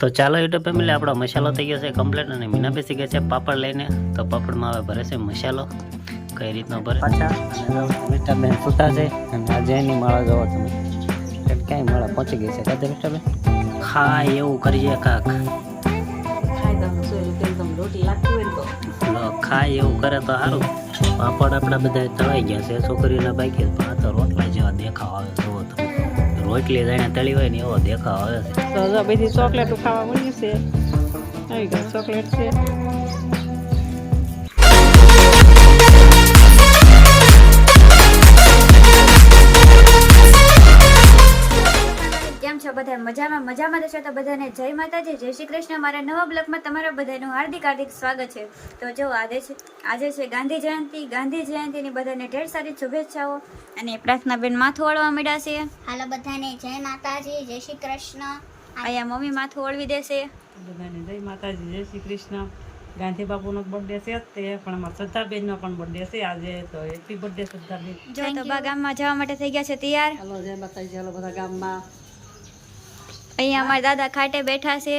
તો ચાલો YouTube family આપણો મસાલો થઈ ગયો છે કમ્પ્લીટ અને મીના બેસી ગયા છે પાપડ લઈને. તો પાપડમાં હવે ભરે છે મસાલો. કઈ રીતનો ભરે? પાછા મિસ્ટરબેન સુતા છે અને આજે એની માળા જોવો તમે. ક્યાંય માળા પહોંચી ગઈ છે? કાતે મિસ્ટરબેન ખા એવું કરીએ કાક. તો ખાય એવું કરે તો સારું. પાપડ આપણા બધા તળાઈ ગયા છે. છોકરીઓના બાકી પણ આ તો રોટલા જેવા દેખાવ આવે તો. રોટલી જાણે તળી હોય ને એવો દેખાવ આવે છે. બધી ચોકલેટો ખાવા મળ્યું છે. ચોકલેટ છે. મજામાં મજામાં થશો તો બધાને જય માતાજી જય શ્રી કૃષ્ણ. મારા નવા બ્લોકમાં તમારા બધાનું હાર્દિક હાર્દિક સ્વાગત છે. તો જો આજે છે આજે છે ગાંધી જયંતિ. ગાંધી જયંતિની બધાને ઢેર સારી શુભેચ્છાઓ અને પ્રાર્થનાબેન માથું ઓળવા મળ્યા છે. હાલો બધાને જય માતાજી જય શ્રી કૃષ્ણ. અહીંયા મમ્મી માથું ઓળવી દેશે બધાને જય માતાજી જય શ્રી કૃષ્ણ. ગાંધી બાપુનો બર્થડે છે તે પણ અમારા શ્રદ્ધાબેનનો પણ બર્થડે છે આજે તો હેપી બર્થડે શ્રદ્ધાબેન. જો તો બા ગામમાં જવા માટે થઈ ગયા છે તૈયાર? હાલો જય માતાજી હાલો બધા ગામમાં. અહીંયા અમારા દાદા ખાટે બેઠા છે.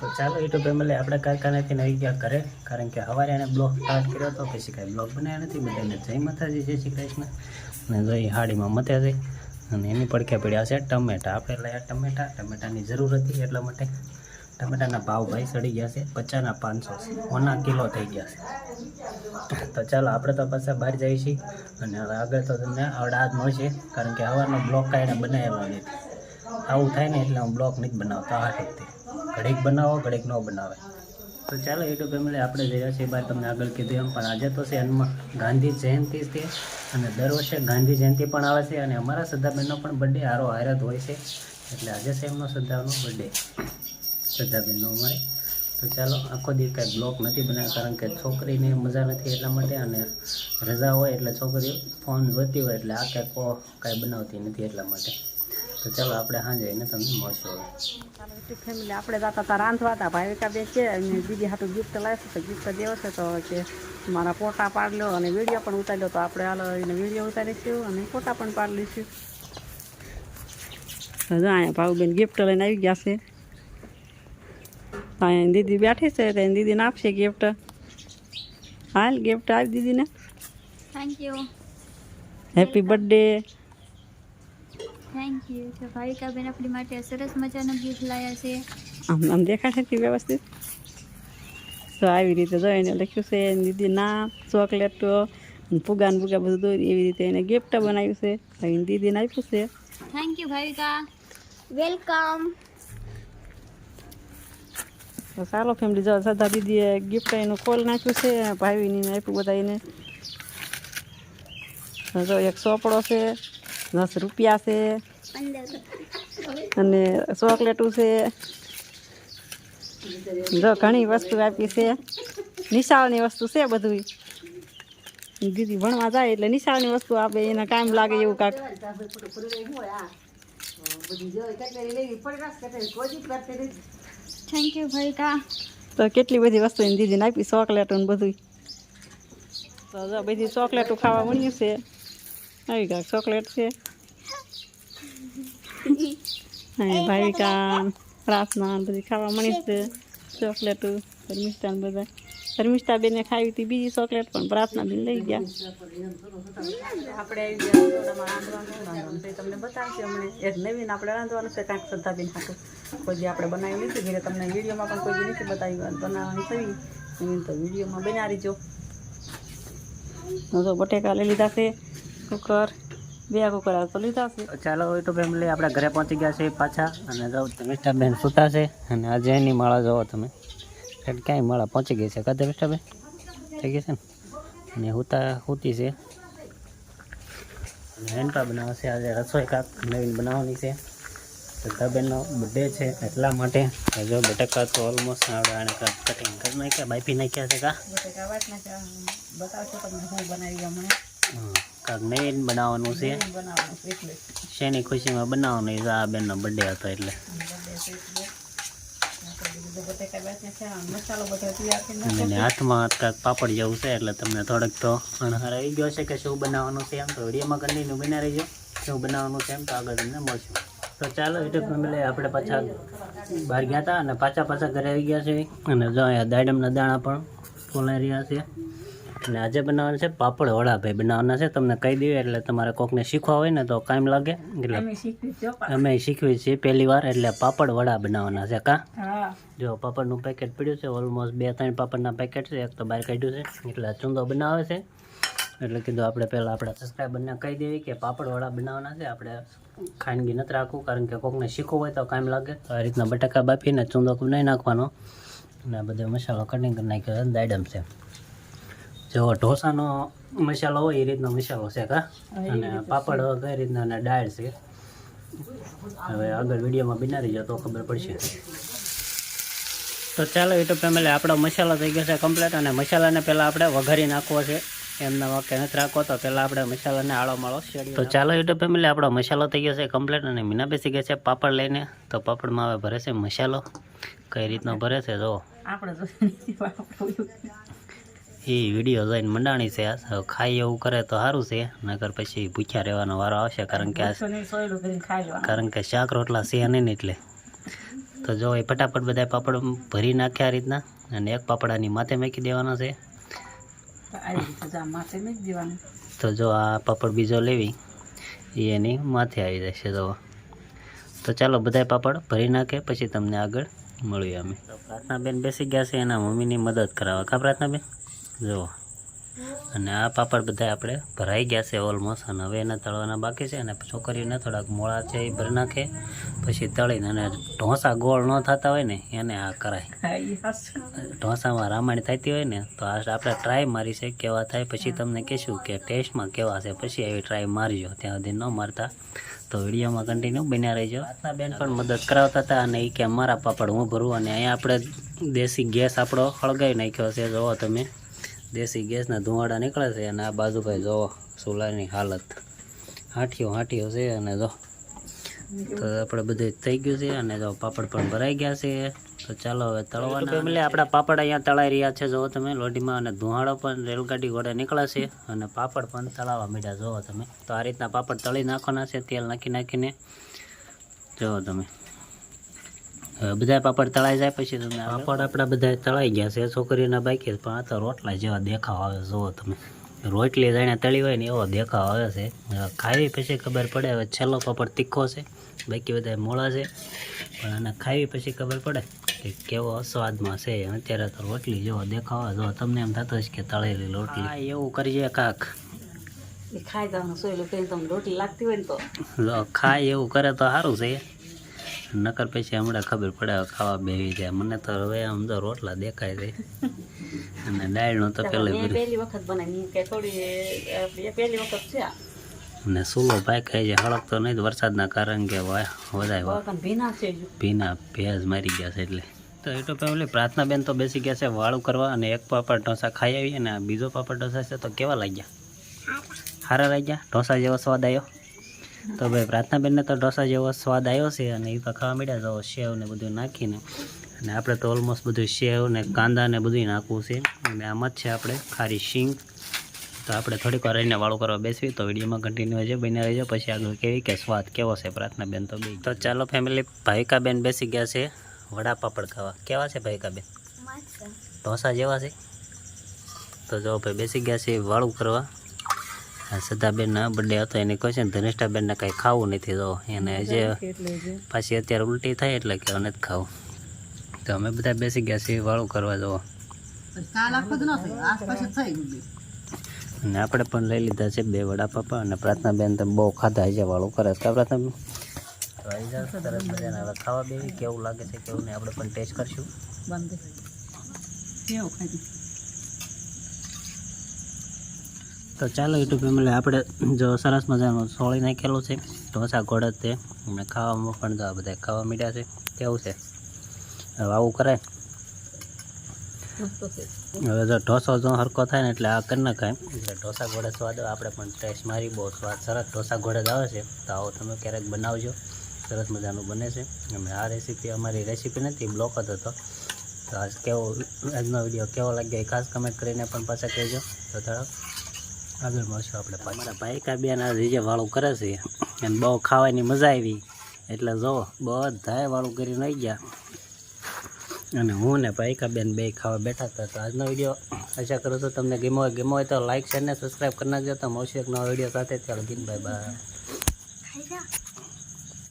તો ચાલો યુટ્યુબ ફેમિલી આપણે કારખાનેથી આવી ગયા ઘરે, કારણ કે સવારે એને બ્લોગ સ્ટાર્ટ કર્યો હતો પછી કાંઈ બ્લોગ બનાવ્યા નથી. બધાને જય માતાજી, જય શ્રી કૃષ્ણ. અને જોઈ હાડીમાં મથ્યા છે અને એની પડખે પડ્યા છે ટમેટા. આપણે લયા ટમેટા, ટમેટાની જરૂર હતી એટલા માટે ટમેટાના ભાવ ભાઈ સડી ગયા છે પચાસના પાંચસો ઓના કિલો થઈ ગયા છે. તો ચાલો, આપણે તો પાછા બહાર જઈએ છીએ. અને હવે આગળ તો તમને અડાદ મળશે, કારણ કે હવારનો બ્લોક કાંઈ બનાવેલો નથી. આવું થાય ને એટલે હું બ્લોગ નથી બનાવતો આ ટાઈપથી ઘડીક બનાવો, ઘડીક ન બનાવે. તો ચાલો, યુટ્યુબ ફેમિલી, આપણે જઈએ છીએ બહાર તમને આગળ કીધું એમ. પણ આજે તો છે એમાં ગાંધી જયંતિ છે અને દર વર્ષે ગાંધી જયંતિ પણ આવે છે અને અમારા શ્રદ્ધાબેનનો પણ બર્થડે હારો હારત હોય છે. એટલે આજે છે એમનો શ્રદ્ધાનો બર્થડે શ્રદ્ધાબેનનો અમારે. તો ચાલો, આખો દિવસ કાંઈ બ્લોક નથી બનાવ્યા, કારણ કે છોકરીને મજા નથી એટલા માટે અને રજા હોય એટલે છોકરીઓ ફોન જોતી હોય એટલે આ કાંઈ કો કાંઈ બનાવતી નથી એટલા માટે. તો ચાલો આપણે સાંજે એને તમને મળશું યુટ્યુબ ફેમિલી આપણે જતા હતા રાંધવા હતા ભાવિકા બે છે અને દીદી હાટું ગિફ્ટ લાવશે તો ગિફ્ટ દેવો છે. તો કે મારા ફોટા પાડી લો અને વીડિયો પણ ઉતાર્યો. તો આપણે હાલો એને વીડિયો ઉતારીશું અને ફોટા પણ પાડી લઈશું. તો જો અહીંયા ભાવબેન ગિફ્ટ લઈને આવી ગયા છે. અહીંયા દીદી બેઠી છે તો એની દીદીને આપશે ગિફ્ટ હાલ ગિફ્ટ આવી દીદીને. Thank you happy birthday thank you તો ભાવિકાબેન આપણી માટે સરસ મજાનો ગિફ્ટ લાવ્યા છે. આમ આમ દેખાડે કે વ્યવસ્થિત? તો આવી રીતે જો એને લખ્યું છે એની દીદી ના ચોકલેટ ફુગા ને ફુગા બધું દોરી એવી રીતે એને ગિફ્ટ બનાવ્યું છે. દીદી દીદીને આપ્યું છે. થેન્ક યુ ભાવિકા વેલકમ તો ચાલો ફેમિલી જો સદા દીદીએ ગિફ્ટ એનું ખોલ નાખ્યું છે ભાવીને આપ્યું બધા એને જો એક ચોપડો છે દસ રૂપિયા છે. અને ચોકલેટું છે. જો ઘણી વસ્તુ આપી છે. નિશાળની વસ્તુ છે બધું દીદી ભણવા જાય એટલે નિશાળની વસ્તુ આપે એને કામ લાગે એવું કાંક. થેન્ક યુ ભાઈ કા તો કેટલી બધી વસ્તુ એની દીદીને આપી ચોકલેટો ને બધું તો બધી ચોકલેટો ખાવા મળ્યું છે. આવી ગયા. ચોકલેટ છે. ભાવિકા પ્રાર્થના બધી ખાવા મળી છે. ચોકલેટ ધર્મિષ્ઠા ને બધા. ધર્મિષ્ઠા બેને ખાવી હતી બીજી ચોકલેટ પણ પ્રાર્થના બેન લઈ ગયા. આપણે આવી ગયા તમને બતાવશે અમને એક નવીન આપણે રાંધવાનું છે કાંઈક શ્રદ્ધાબેન હાટું કોઈ જે આપણે બનાવી નથી ઘરે તમને વિડીયોમાં પણ કોઈ નથી બતાવી બનાવવાની થઈ નવીન તો વિડીયોમાં બનાવી જો. બટેકા લઈ લીધા છે. કુકર બે કુકર તો લીધા છે. તો હોય તો ફેમિલી આપણે ઘરે પહોંચી ગયા છે પાછા અને જો મિસ્ટરબેન સૂતા છે અને આજે એની માળા જોવો તમે. ક્યાંય માળા પહોંચી ગઈ છે કદે મિસ્ટરબેન થઈ ગઈ છે ને? અને હુતા હુતી છે. અને હેન્ડપા બનાવે છે આજે રસોઈ કાંક નવીન બનાવવાની છે. શ્રદ્ધાબેનનો બર્થડે છે એટલા માટે જો બટાકા તો ઓલમોસ્ટ આવડે આને કાંક કટિંગ કરી નાખ્યા બાફી નાખ્યા છે કા? બટેકા બતાવશો બનાવી હમણાં. હં, કાંક નવીન બનાવવાનું છે. શેની ખુશીમાં બનાવવાનું છે આ બેનનો બર્થડે હતો એટલે. હાથમાં કાંક પાપડ જેવું છે એટલે તમને થોડોક તો અણહાર આવી ગયો છે કે શું બનાવવાનું છે એમ તો વિડીયોમાં કન્ટિન્યુ બના રહીજો. શું બનાવવાનું છે એમ તો આગળ તમને મળશું. તો ચાલો યુટ્યુબ ફેમિલી આપણે પાછા બહાર ગયા હતા અને પાછા પાછા ઘરે આવી ગયા છે. અને જો અહીંયા દાડમના દાણા પણ ફોલાઈ રહ્યા છે. અને આજે બનાવવાના છે પાપડ વડા ભાઈ બનાવવાના છે તમને કહી દઈએ એટલે તમારે કોકને શીખવા હોય ને તો કામ લાગે. એટલે અમે શીખવી છીએ પહેલી વાર એટલે પાપડ વડા બનાવવાના છે કા? જો પાપડનું પેકેટ પડ્યું છે ઓલમોસ્ટ બે ત્રણ પાપડના પેકેટ છે એક તો બહાર કાઢ્યું છે એટલે ચૂંદો બનાવે છે. એટલે કીધું આપણે પહેલાં આપણા સબસ્ક્રાઈબરને કહી દેવી કે પાપડવાળા બનાવવાના છે આપણે ખાનગી નથી રાખવું કારણ કે કોકને શીખવું હોય તો કામ લાગે. તો આ રીતના બટાકા બાફીને ચૂંદો નહીં નાખવાનો. અને આ બધો મસાલો કટિંગ કરી નાખ્યો દાડમ છે. જો ઢોસાનો મસાલો હોય એ રીતનો મસાલો છે કા? અને પાપડ કઈ રીતના અને દાળ છે. હવે આગળ વિડીયોમાં બિનારી તો ખબર પડશે. તો ચાલો યુટ્યુબ ફેમિલી આપણો મસાલો થઈ ગયો છે કમ્પ્લીટ અને મસાલાને પહેલાં આપણે વઘારી નાખવો છે. એમના વાક્ય નથી રાખો તો પહેલાં આપણે મસાલાને આળો માળો શેડી તો ચાલો યુટ્યુબ ફેમિલી આપણો મસાલો થઈ ગયો છે કમ્પ્લીટ અને મીના બેસી ગયા છે પાપડ લઈને. તો પાપડમાં હવે ભરે છે મસાલો. કઈ રીતનો ભરે છે જો એ વીડિયો જોઈને મંડાણી છે. ખાઈ એવું કરે તો સારું છે. નકર પછી ભૂખ્યા રહેવાનો વારો આવશે. કારણ કે કારણ કે શાક રોટલા છે નહીં એટલે. તો જો એ ફટાફટ બધા પાપડ ભરી નાખ્યા રીતના અને એક પાપડાની માથે મૂકી દેવાનો છે. તો જો આ પાપડ બીજો લેવી એની માથે આવી જશે તો તો ચાલો બધા પાપડ ભરી નાખે પછી તમને આગળ મળીએ અમે. પ્રાર્થનાબેન બેસી ગયા છે એના મમ્મીની મદદ કરાવવા. કા પ્રાર્થનાબેન? જુઓ. અને આ પાપડ બધા આપણે ભરાઈ ગયા છે ઓલમોસ્ટ અને હવે એના તળવાના બાકી છે અને છોકરીઓને થોડાક મોળા છે એ ભરી નાખે. પછી તળીને અને ઢોસા ગોળ ન થતા હોય ને એને આ કરાય. ઢોસામાં રામાયણ થતી હોય ને તો આ આપણે ટ્રાય મારી છે કેવા થાય. પછી તમને કહેશું કે ટેસ્ટમાં કેવા છે. પછી એવી ટ્રાય મારજો. ત્યાં સુધી ન મારતા. તો વિડીયોમાં કન્ટિન્યુ બન્યા રહેજો. આટલા બેન પણ મદદ કરાવતા હતા અને એ કે મારા પાપડ હું ભરું. અને અહીંયા આપણે દેશી ગેસ આપણો હળગાવી નાખ્યો છે. જોવો તમે. દેશી ગેસના ધુવાડા નીકળે છે અને આ બાજુ ભાઈ જોવો ચૂલાની હાલત હાંઠીઓ હાંઠીઓ છે અને જો તો આપણે બધું થઈ ગયું છે અને જો પાપડ પણ ભરાઈ ગયા છે. તો ચાલો હવે તળવાના. ફેમિલી, આપણા પાપડ અહીંયા તળાઈ રહ્યા છે. જોવો તમે લોઢીમાં અને ધુવાડો પણ રેલગાડી ઘોડે નીકળે છે અને પાપડ પણ તળાવવા મીડ્યા. જોવો તમે તો આ રીતના પાપડ તળી નાખવાના છે, તેલ નાખી નાખીને. જોવો તમે બધા પાપડ તળાઈ જાય પછી તમને પાપડ આપણા બધા તળાઈ ગયા છે. છોકરીઓના બાકી પણ આ તો રોટલા જેવા દેખાવ આવે જુઓ તમે. રોટલી જાણે તળી હોય ને એવો દેખાવ આવે છે. ખાવી પછી ખબર પડે હવે છેલ્લો પાપડ તીખો છે બાકી બધા મોળા છે. પણ આને ખાવી પછી ખબર પડે કે કેવો સ્વાદમાં છે. અત્યારે તો રોટલી જેવો દેખાવ જો તમને એમ થતો હશે કે તળેલી રોટલી. હા એવું કરીએ કાક. ખાય જવાનું સોયલું કરીને તમને રોટલી લાગતી હોય ને તો. ખાય એવું કરે તો સારું છે. નકર પછી હમણાં ખબર પડે ખાવા બેસી જાય. મને તો હવે આમ તો રોટલા દેખાય છે. અને દાળનું તો પેલું મેં પહેલી વખત બનાવી. કે થોડી પહેલી વખત છે અને સૂલો ભાઈ ખાઈ જાય હળકતો નહીં વરસાદના કારણ કે વધારે ભીના છે ભીના ભેજ મારી ગયા છે એટલે. તો એ તો પેલી પ્રાર્થના બેન તો બેસી ગયા છે વાળું કરવા અને એક પાપડ ઢોસા ખાઈ આવી અને આ બીજો પાપડ ઢોસા છે તો કેવા લાગ્યા? સારા. લાગ્યા? ઢોસા જેવો સ્વાદ આવ્યો તો ભાઈ પ્રાર્થના બેનને તો ઢોસા જેવો સ્વાદ આવ્યો છે અને એ તો ખાવા મળ્યા તો સેવ ને બધું નાખીને. અને આપણે તો ઓલમોસ્ટ બધું સેવ ને કાંદા ને બધું નાખવું છે. અને આમાં જ છે આપણે ખારી શીંગ. તો આપણે થોડીક વાર રહીને વાળું કરવા બેસવી તો વિડીયોમાં કન્ટિન્યુ છે આવી રહેજો. પછી આગળ કેવી કે સ્વાદ કેવો છે પ્રાર્થના બેન તો બી તો ચાલો ફેમિલી ભાઈકા બેન બેસી ગયા છે વડા પાપડ ખાવા. કેવા છે ભાઈકા બેન મસ્ત. ઢોસા જેવા છે? તો જો ભાઈ બેસી ગયા છે વાળું કરવા. સદાબેનના બર્થડે હતો એને કહે છે ને ધનિષ્ઠાબેનને કાંઈ ખાવું નથી તો એને જે પાછી અત્યારે ઉલટી થાય એટલે કે નથી ખાવું. તો અમે બધા બેસી ગયા છીએ વાળું કરવા જવો. અને આપણે પણ લઈ લીધા છે બે વડા પાપા અને પ્રાર્થના બેન તો બહુ ખાધા છે વાળું કરે છે. કા પ્રાર્થના બેન તો આવી જાવ સરસ મજાના. હવે ખાવા બેવી કેવું લાગે છે કેવું નહીં આપણે પણ ટેસ્ટ કરશું. તો ચાલો યુટ્યુબ ફેમિલી આપણે જો સરસ મજાનું સોળી નાખેલું છે. ઢોસા ગોળ જ તે. અને ખાવામાં પણ જો આ બધા ખાવા મીઠા છે. કેવું છે? હવે આવું કરાય. હવે જો ઢોસો જો હરકો થાય ને એટલે આ કરી નખાય. એટલે ઢોસા ઘોડે સ્વાદ. આપણે પણ ટેસ્ટ મારી બહુ સ્વાદ સરસ ઢોસા ઘોડે જ આવે છે. તો આવો તમે ક્યારેક બનાવજો. સરસ મજાનું બને છે. અને આ રેસીપી અમારી રેસીપી નથી બ્લોક જ હતો. તો આજ કેવો આજનો વીડિયો કેવો લાગ્યો એ ખાસ કમેન્ટ કરીને પણ પાછા કહેજો. તો ચાલો. આગળ મળશું આપણે અમારા ભાઈ કા બેન આ જે વાળું કરે છે. અને બહુ ખાવાની મજા આવી. એટલે જો બધાએ વાળું કરીને આવી ગયા. અને હું ને ભાઈકા બેન બે ખાવા બેઠા હતા. તો આજનો વીડિયો આશા કરું છું તમને ગેમો હોય ગેમો હોય તો લાઇક શેર ને સબસ્ક્રાઈબ કરી નાખજો. તો મળશે એક નવો વીડિયો સાથે. ચાલો બાય બાય જા